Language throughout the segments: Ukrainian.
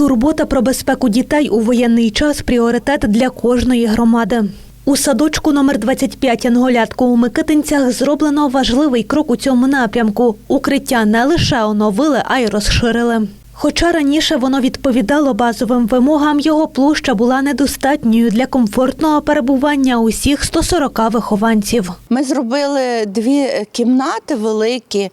Турбота про безпеку дітей у воєнний час пріоритет для кожної громади. У садочку номер 25 Янголятко у Микитинцях зроблено важливий крок у цьому напрямку. Укриття не лише оновили, а й розширили. Хоча раніше воно відповідало базовим вимогам, його площа була недостатньою для комфортного перебування усіх 140 вихованців. Ми зробили дві кімнати великі.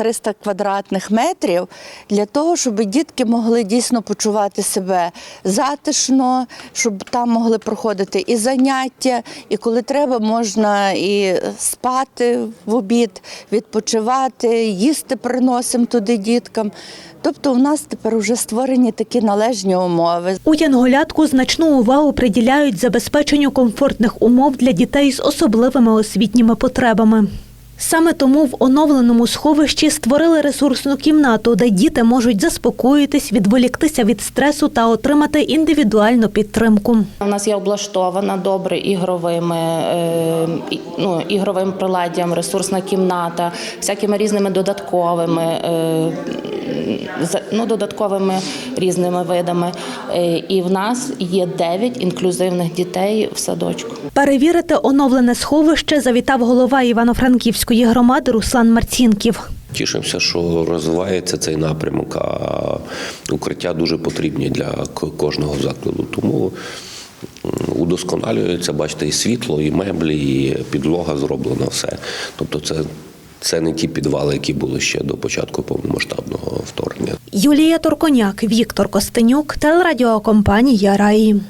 Е, 300 квадратних метрів для того, щоб дітки могли дійсно почувати себе затишно, щоб там могли проходити і заняття, і коли треба, можна і спати в обід, відпочивати, їсти приносимо туди діткам. Тобто, у нас тепер вже створені такі належні умови. У Янголятку значну увагу приділяють забезпеченню комфортних умов для дітей з особливими освітніми потребами. Саме тому в оновленому сховищі створили ресурсну кімнату, де діти можуть заспокоїтись, відволіктися від стресу та отримати індивідуальну підтримку. У нас є облаштована добре ігровими, е, ну, ігровим приладдям, ресурсна кімната, всякими різними додатковими, е, ну, додатковими різними видами. Е, І в нас є 9 інклюзивних дітей в садочку. Перевірити оновлене сховище завітав голова Івано-Франківської громади Руслан Марцінків. Тішимося, що розвивається цей напрямок, а укриття дуже потрібні для кожного закладу. Тому удосконалюється, бачите, і світло, і меблі, і підлога зроблена все. Тобто це, це не ті підвали, які були ще до початку повномасштабного вторгнення. Юлія Торконяк, Віктор Костенюк, телерадіокомпанія Раї.